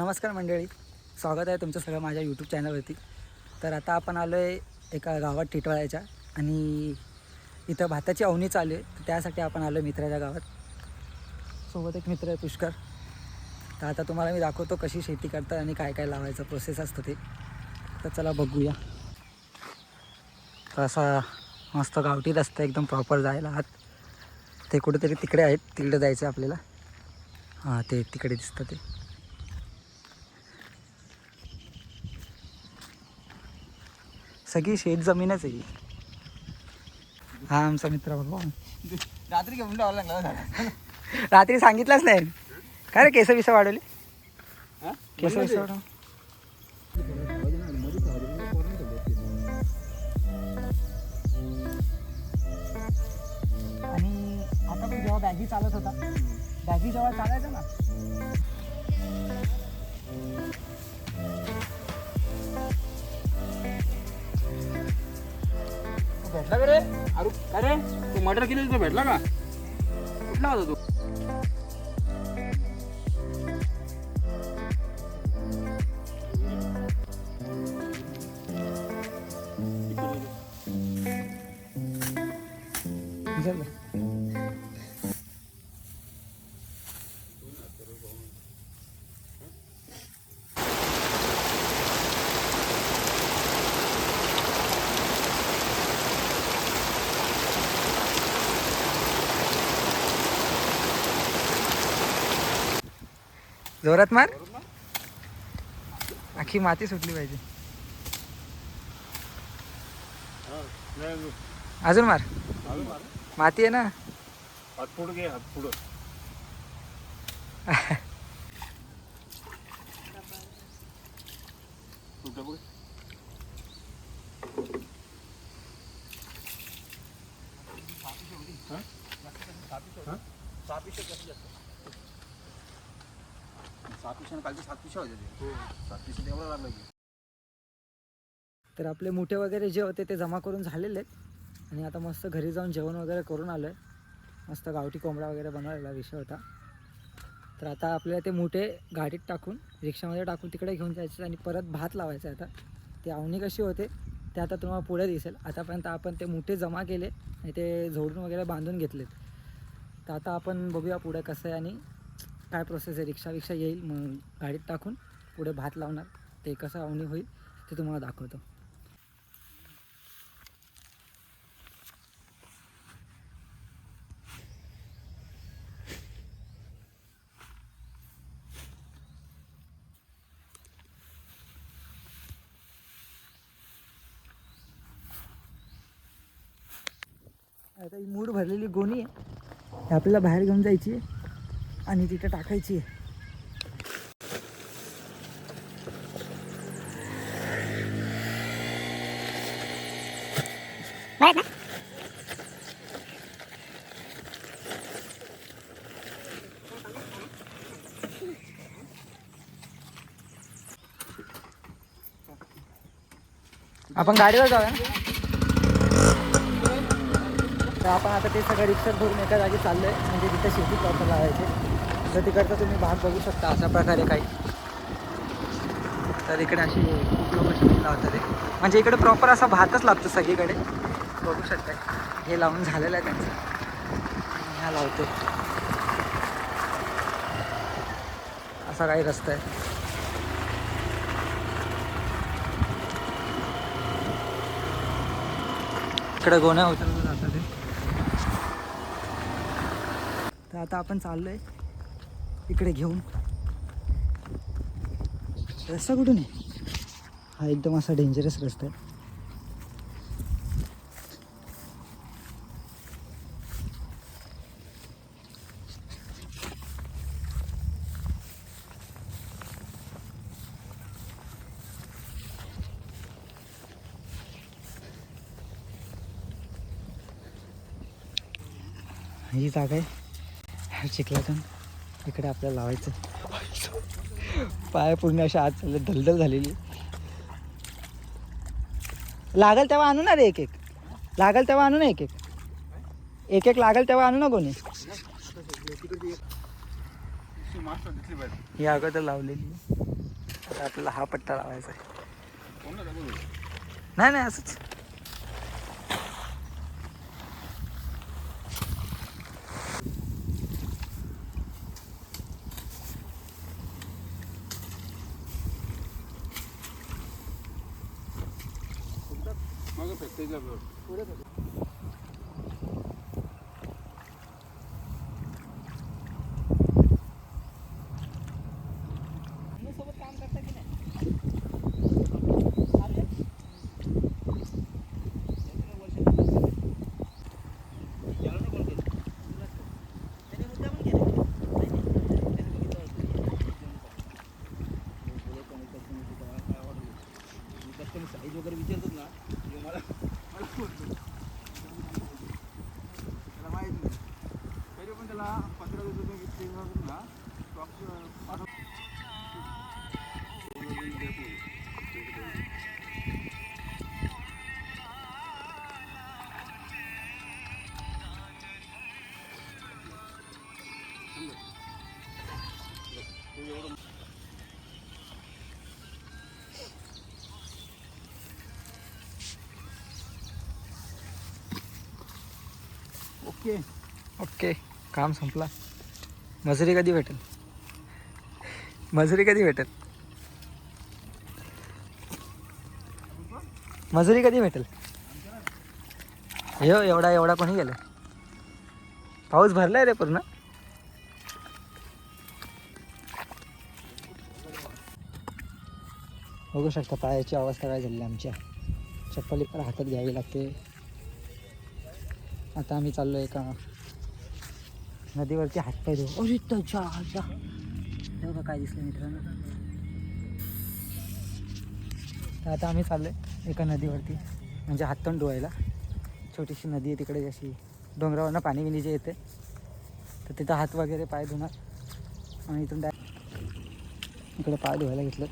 नमस्कार मंडळी. स्वागत आहे तुमचं सगळं माझ्या यूट्यूब चॅनलवरती तर आता आपण आलो आहे एका गावात टिटवाळ्याच्या आणि इथं भाताची अवनी चालू आहे. तर त्यासाठी आपण आलो मित्राच्या गावात. सोबत एक मित्र आहे पुष्कर. तर आता तुम्हाला मी दाखवतो कशी शेती करतात आणि काय काय लावायचं प्रोसेस असतं ते. तर चला बघूया. तर असा मस्त गावठी रस्ता एकदम प्रॉपर जायला आत. ते कुठेतरी तिकडे आहेत. तिकडे जायचं आहे आपल्याला. हां ते तिकडे दिसतं ते. सगळी शेत जमीनच आहे ही. आमचा मित्र बघा रात्री घेऊन ठेवायला लागला रात्री सांगितलंच नाही. काय रे केस बिस वाढवले? केस बिस वाढव आणि आता पण जेव्हा बॅगी चालत होता बॅगी जेव्हा चालायचा ना भेटला का रे? अरे काय रे? तू मर्डर केली तो भेटला का? कुठला होता तू? झालं जोरात मार. आखी माती सुटली पाहिजे. अजून मार. माती आहे ना. कालचे होते तेवढं लागलं की. तर आपले मुठे वगैरे जे होते ते जमा करून झालेले आहेत. आणि आता मस्त घरी जाऊन जेवण वगैरे करून आलो आहे मस्त गावठी कोंबडा वगैरे बनवलेला विषय होता. तर आता आपल्याला ते मुठे गाडीत टाकून रिक्षामध्ये टाकून तिकडे घेऊन जायचं आणि परत भात लावायचं आहे आता. ती आवणी कशी होते ते आता तुम्हाला पुढे दिसेल. आतापर्यंत आपण ते मुठे जमा केले आणि ते झोडून वगैरे बांधून घेतलेत. तर आता आपण बघूया पुढे कसं आहे आणि काय प्रोसेस आहे? रिक्षा रिक्षा येईल मग गाडीत टाकून पुढे भात लावणार. ते कसं आवणी होईल ते तुम्हाला दाखवतो. आता ही मूड भरलेली गोणी आहे. आपल्याला बाहेर घेऊन जायची आहे. आणि तिथे टाकायची आहे. आपण गाडीवर जाऊया तर आपण आता ते सगळं रिक्षात भरून एका जागी चाललो आहे म्हणजे तिथं शेती प्रॉपर लावायची. तर तिकडचं तुम्ही भाग बघू शकता अशा प्रकारे काही. तर इकडे अशी खूप लोक शेती लावतात म्हणजे इकडे प्रॉपर असा भातच लागतो सगळीकडे. बघू शकता हे लावून झालेलं आहे त्यांचं. ह्या लावतो. असा काही रस्ता आहे. इकडे गोण्या उतरवलं जातात ते तर आता आपण चाललो आहे इकडे घेऊन. रस्ता कुठून आहे? हा एकदम असा डेंजरस रस्ता आहे. ही जागा आहे. चिखलातून. इकडे आपल्याला लावायचं. पाय पूर्ण अशा आत चालले दलदल झालेली. लागल तेव्हा आणू ना रे एक एक. लागल तेव्हा आणू ना एक एक. एक एक लागल तेव्हा आणू ना कोणी. ही अगोदर लावलेली. आता आपल्याला हा पट्टा लावायचा आहे. नाही नाही असंच. ओके. ओके. काम संपला. मजुरी कधी भेटेल? मजुरी कधी भेटेल? मजुरी कधी भेटेल? हो एवढा एवढा कोणी गेलं? पाऊस भरलाय रे पूर्ण. बघू शकता पायाची अवस्था काय झाली आमच्या. चप्पली पण हातात घ्यावी लागते. आता आम्ही चाललो एका नदीवरती हातपाय धुवू अरे त्याच्या आजा तेव्हा काय दिसलं मित्रांनो. तर आता आम्ही चाललोय एका नदीवरती म्हणजे हाततण धुवायला. छोटीशी नदी आहे तिकडे जशी डोंगरावरनं पाणी बिणी जे येते तर तिथं हात वगैरे पाय धुणार. आणि इथून डाय इकडे पाय धुवायला घेतलं.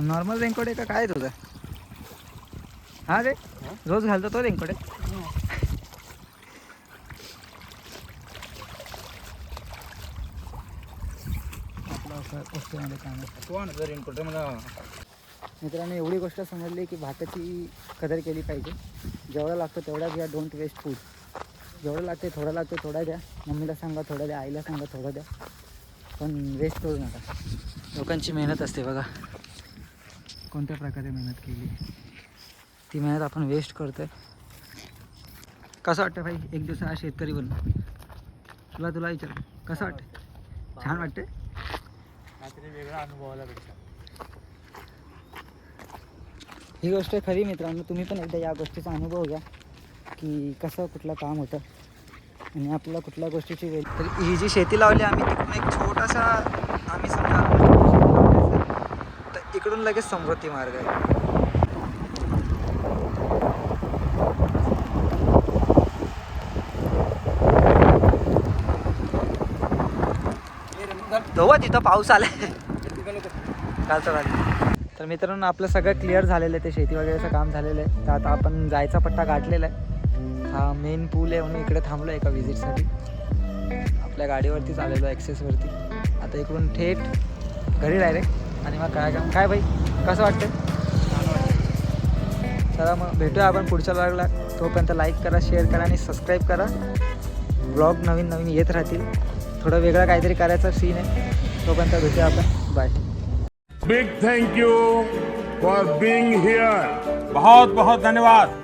नॉर्मल रेनकोट आहे का? काय तुझं? हा रे रोज घालतो तो रेनकोट मला मित्रांनो एवढी गोष्ट समजली की भाताची कदर केली पाहिजे. जेवढं लागतं तेवढा घ्या डोंट वेस्ट फूड जेवढं लागते थोडं लागते थोडा द्या. मम्मीला सांगा थोडं द्या आईला सांगा थोडं द्या. पण वेस्ट करू नका. लोकांची मेहनत असते बघा. कोणत्या प्रकारे मेहनत केली? ती मेहनत आपण वेस्ट करतोय. कसं वाटतं भाई? एक दिवस हा शेतकरी बनणं तुला तुला विचार. कसं वाटतं छान वाटतं काहीतरी वेगळा अनुभवाला ही गोष्ट खरी मित्रांनो. तुम्ही पण एकदा या गोष्टीचा अनुभव घ्या की कसं कुठलं काम होतं आणि आपल्याला कुठल्या गोष्टीची वेळ तर ही जी शेती लावली आम्ही तिकडून एक छोटासा इकडून लगेच समृद्धी मार्ग आहे. धोवा तिथं पाऊस आलाय. चालतं चालतं. तर मित्रांनो आपलं सगळं क्लिअर झालेलं आहे. ते शेती वगैरेचं काम झालेलं आहे. तर आता आपण जायचा पट्टा गाठलेला आहे. हा मेन पूल आहे म्हणून इकडे थांबलो आहे एका विजिटसाठी आपल्या गाडीवरतीच आलेलो ॲक्सेसवरती आता इकडून थेट घरी डायरेक्ट आणि मग काय काम? काय भाई? कसं वाटतं चला मग भेटूया आपण पुढच्या ब्लॉगला तोपर्यंत लाईक करा शेअर करा आणि सबस्क्राईब करा. ब्लॉग नवीन नवीन येत राहतील. थोडं वेगळं काहीतरी करायचं सीन आहे. तोपर्यंत भेटूया आपण. Bye big thank you you being being बहुत बहुत धन्यवाद.